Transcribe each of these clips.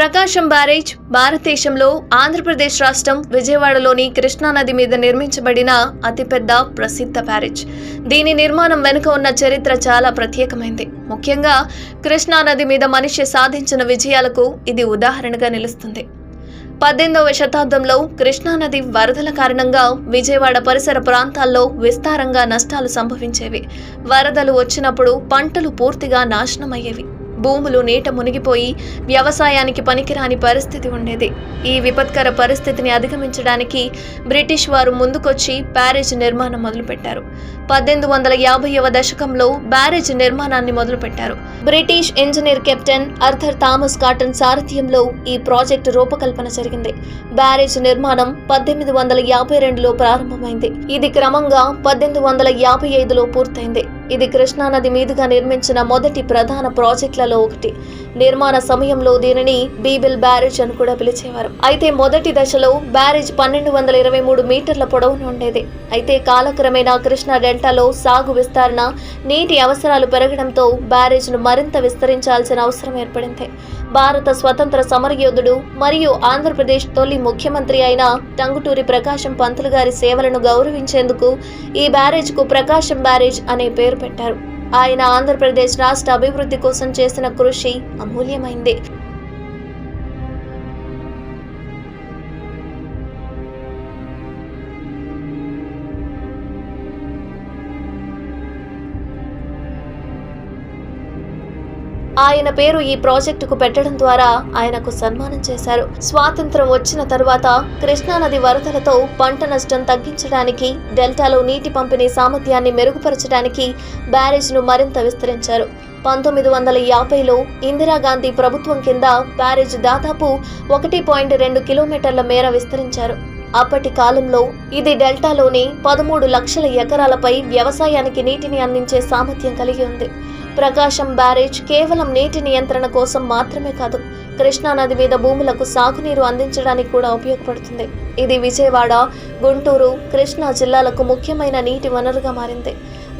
ప్రకాశం barrage భారతదేశంలో ఆంధ్రప్రదేశ్ రాష్ట్రం విజయవాడలోని కృష్ణానది మీద నిర్మించబడిన అతిపెద్ద ప్రసిద్ధ బ్యారేజ్. దీని నిర్మాణం వెనుక ఉన్న చరిత్ర చాలా ప్రత్యేకమైంది. ముఖ్యంగా కృష్ణానది మీద మనిషి సాధించిన విజయాలకు ఇది ఉదాహరణగా నిలుస్తుంది. పద్దెనిమిదవ శతాబ్దంలో కృష్ణానది వరదల కారణంగా విజయవాడ పరిసర ప్రాంతాల్లో విస్తారంగా నష్టాలు సంభవించేవి. వరదలు వచ్చినప్పుడు పంటలు పూర్తిగా నాశనమయ్యేవి. భూములు నీట మునిగిపోయి వ్యవసాయానికి పనికిరాని పరిస్థితి ఉండేది. ఈ విపత్కర పరిస్థితిని అధిగమించడానికి బ్రిటిష్ వారు ముందుకొచ్చి బ్యారేజ్ నిర్మాణం మొదలుపెట్టారు. పద్దెనిమిది వందల యాభైవ దశకంలో బ్యారేజ్ నిర్మాణాన్ని మొదలుపెట్టారు. British engineer captain Arthur Thomas Cotton సారథ్యంలో ఈ ప్రాజెక్టు రూపకల్పన జరిగింది. బ్యారేజ్ నిర్మాణం పద్దెనిమిది వందల యాభై రెండులో ప్రారంభమైంది. ఇది క్రమంగా పద్దెనిమిది వందల యాభై ఐదులో పూర్తయింది. ఇది కృష్ణానది మీదుగా నిర్మించిన మొదటి ప్రధాన ప్రాజెక్టులలో ఒకటి. నిర్మాణ సమయంలో దీనిని బీబిల్ బ్యారేజ్ అని కూడా పిలిచేవారు. అయితే మొదటి దశలో బ్యారేజ్ పన్నెండు వందల ఇరవై మూడు మీటర్ల పొడవును ఉండేది. అయితే కాలక్రమేణా కృష్ణా డెల్టాలో సాగు విస్తరణ నీటి అవసరాలు పెరగడంతో బ్యారేజ్ను మరింత విస్తరించాల్సిన అవసరం ఏర్పడింది. భారత స్వతంత్ర సమరయోధుడు మరియు ఆంధ్రప్రదేశ్ తొలి ముఖ్యమంత్రి అయిన టంగుటూరి ప్రకాశం పంతులు గారి సేవలను గౌరవించేందుకు ఈ బ్యారేజ్కు ప్రకాశం బ్యారేజ్ అనే పేరు పెట్టారు. ఆయన ఆంధ్రప్రదేశ్ రాష్ట్ర అభివృద్ధి కోసం చేసిన కృషి అమూల్యమైంది. ఆయన పేరు ఈ ప్రాజెక్టుకు పెట్టడం ద్వారా ఆయనకు సన్మానం చేశారు. స్వాతంత్రం వచ్చిన తరువాత కృష్ణానది వరదలతో పంట నష్టం తగ్గించడానికి డెల్టాలో నీటి పంపిణీ సామర్థ్యాన్ని మెరుగుపరచడానికి బ్యారేజ్ను మరింత విస్తరించారు. పంతొమ్మిది వందల యాభైలో ఇందిరాగాంధీ ప్రభుత్వం కింద బ్యారేజ్ దాదాపు ఒకటి పాయింట్ రెండు కిలోమీటర్ల మేర విస్తరించారు. అప్పటి కాలంలో ఇది డెల్టాలోని పదమూడు లక్షల ఎకరాలపై వ్యవసాయానికి నీటిని అందించే సామర్థ్యం కలిగి ఉంది. ప్రకాశం బ్యారేజ్ కేవలం నీటి నియంత్రణ కోసం మాత్రమే కాదు కృష్ణానది మీద భూములకు సాగునీరు అందించడానికి కూడా ఉపయోగపడుతుంది. ఇది విజయవాడ గుంటూరు కృష్ణా జిల్లాలకు ముఖ్యమైన నీటి వనరుగా మారింది.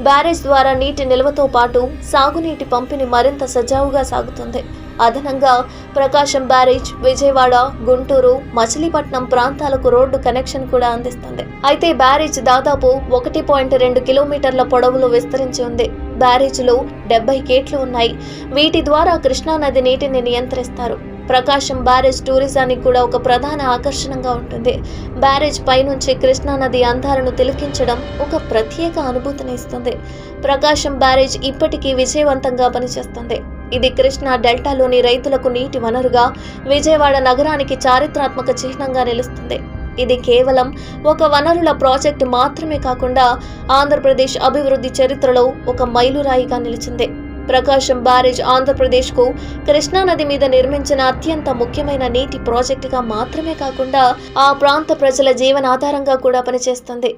బ్యారేజ్ ద్వారా నీటి నిల్వతో పాటు సాగునీటి పంపిణీ మరింత సజావుగా సాగుతుంది. అదనంగా ప్రకాశం బ్యారేజ్ విజయవాడ గుంటూరు మచిలీపట్నం ప్రాంతాలకు రోడ్డు కనెక్షన్ కూడా అందిస్తుంది. అయితే బ్యారేజ్ దాదాపు ఒకటి పాయింట్ రెండు కిలోమీటర్ల పొడవులో విస్తరించి ఉంది. బ్యారేజ్లో డెబ్బై గేట్లు ఉన్నాయి. వీటి ద్వారా కృష్ణానది నీటిని నియంత్రిస్తారు. ప్రకాశం బ్యారేజ్ టూరిజానికి కూడా ఒక ప్రధాన ఆకర్షణగా ఉంటుంది. బ్యారేజ్ పైనుంచి కృష్ణానది అందాలను తిలకించడం ఒక ప్రత్యేక అనుభూతిని ఇస్తుంది. ప్రకాశం బ్యారేజ్ ఇప్పటికీ విజయవంతంగా పనిచేస్తుంది. ఇది కృష్ణా డెల్టాలోని రైతులకు నీటి వనరుగా విజయవాడ నగరానికి చారిత్రాత్మక చిహ్నంగా నిలుస్తుంది. ఇది కేవలం ఒక వనరుల ప్రాజెక్టు మాత్రమే కాకుండా ఆంధ్రప్రదేశ్ అభివృద్ధి చరిత్రలో ఒక మైలురాయిగా నిలిచింది. ప్రకాశం బ్యారేజ్ ఆంధ్రప్రదేశ్కు కృష్ణానది మీద నిర్మించిన అత్యంత ముఖ్యమైన నీటి ప్రాజెక్టుగా మాత్రమే కాకుండా ఆ ప్రాంత ప్రజల జీవనాధారంగా కూడా పనిచేస్తుంది.